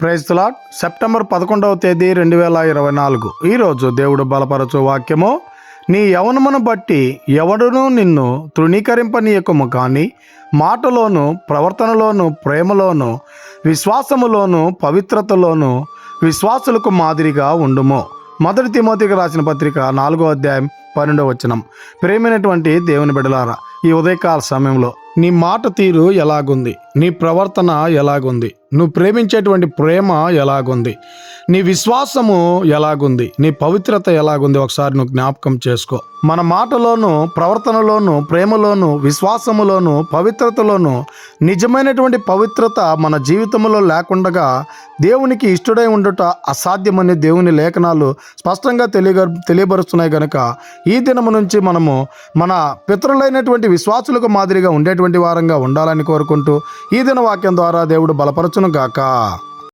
Praise lot September పదకొండవ తేదీ రెండు వేల ఇరవై నాలుగు. ఈరోజు దేవుడు బలపరచు వాక్యము నీ యవనమును బట్టి ఎవడునూ నిన్ను తృణీకరింపనీయకము కానీ మాటలోను ప్రవర్తనలోను ప్రేమలోను విశ్వాసములోను పవిత్రతలోను విశ్వాసులకు మాదిరిగా ఉండుము. మొదటి తిమోతికి రాసిన పత్రిక నాలుగో అధ్యాయం పన్నెండవ వచనం. ప్రేమైనటువంటి దేవుని బిడలారా ఈ ఉదయకాల సమయంలో నీ మాట తీరు ఎలాగుంది? నీ ప్రవర్తన ఎలాగుంది? నువ్వు ప్రేమించేటువంటి ప్రేమ ఎలాగుంది? నీ విశ్వాసము ఎలాగుంది? నీ పవిత్రత ఎలాగుంది? ఒకసారి నువ్వు జ్ఞాపకం చేసుకో. మన మాటలోను ప్రవర్తనలోను ప్రేమలోను విశ్వాసములోను పవిత్రతలోను నిజమైనటువంటి పవిత్రత మన జీవితంలో లేకుండగా దేవునికి ఇష్టడై ఉండుట అసాధ్యమని దేవుని లేఖనాలు స్పష్టంగా తెలియ తెలియబరుస్తున్నాయి కనుక ఈ దినము నుంచి మనము మన పితరులైనటువంటి విశ్వాసులకు మాదిరిగా ఉండేటువంటి వారంగా ఉండాలని కోరుకుంటూ ఈ దిన వాక్యం ద్వారా దేవుడు బలపరచును గాక